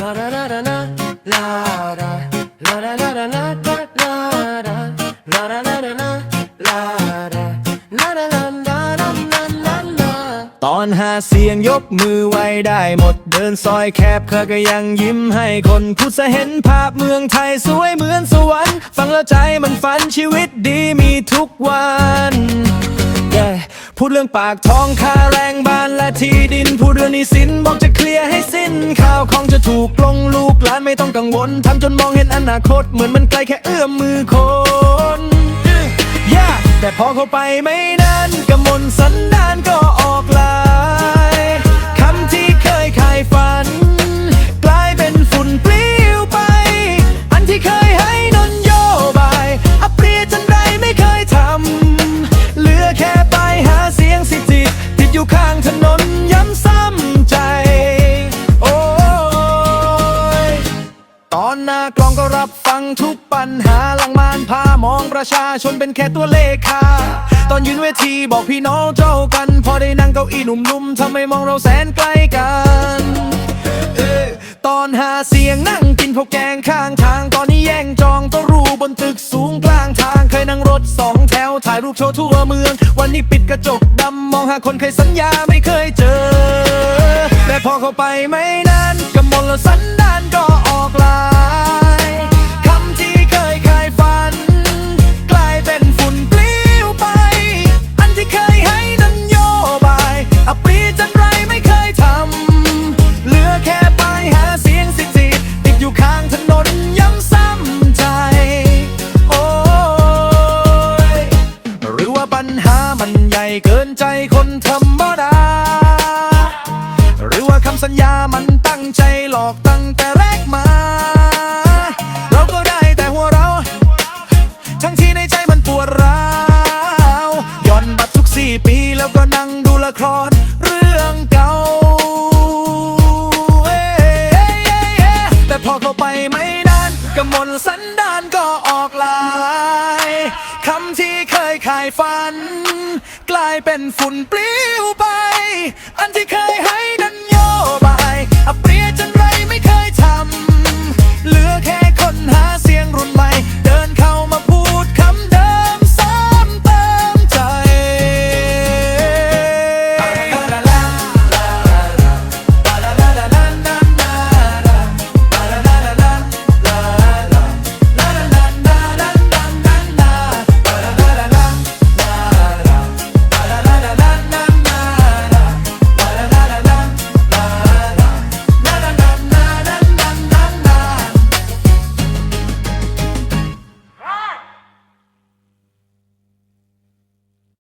La da da da da la da la da da da da da la da la da da da da la da la da da da da la la la ตอนหาเสียงยกมือไว้ได้หมดเดินซอยแคบเคอก็ยังยิ้มให้คนพูดจะเห็นภาพเมืองไทยสวยเหมือนสวรรค์ฟังแล้วใจมันฝันชีวิตดีมีทุกวัน พูดเรื่องปากท้องค่าแรงบ้านและที่ดิน พูดเรื่องนี้สินบอกจะเคลียร์ให้สิ้นข่าวของจะถูกลงลูกหลานไม่ต้องกังวลทำจนมองเห็นอนาคต เหมือนมันไกลแค่เอื้อมมือคน Yeah แต่พอเข้าไปไม่นานากลองก็รับฟังทุกปัญหาหลังมานพามองประชาชนเป็นแค่ตัวเลขาตอนยืนเวทีบอกพี่น้องเจ้ากัน พอได้นั่งเก้าอี้หนุ่มๆทำไมมองเราแสนไกลกันเออตอนหาเสียงนั่งกินพวกแกงข้างทาง ตอนนี้แย่งจองตัวรูบนตึกสูงกลางทาง เคยนั่งรถสองแถวถ่ายรูปโชว์ทั่วเมือง วันนี้ปิดกระจกดำมองหาคนเคยสัญญาไม่เคยเจอ แต่พอเข้าไปไม่นานกำมลสันดานก็ออกลา ใจคนธรรมดา หรือว่าคำสัญญามันตั้งใจหลอกตั้งแต่แรกมา เราก็ได้แต่หัวเรา ทั้งที่ในใจมันปวดร้าวย้อนบัตรทุกสี่ปีแล้วก็นั่งดูละครเรื่องเก่าเอ้ยเอ้ยเอ้ยเอ้ยแต่พอเข้าไปไม่นานกำมลสันดานก็ออกลายคำที่เคยขายฝัน กลายเป็นฝุ่นปลิวไป อันที่เคยให้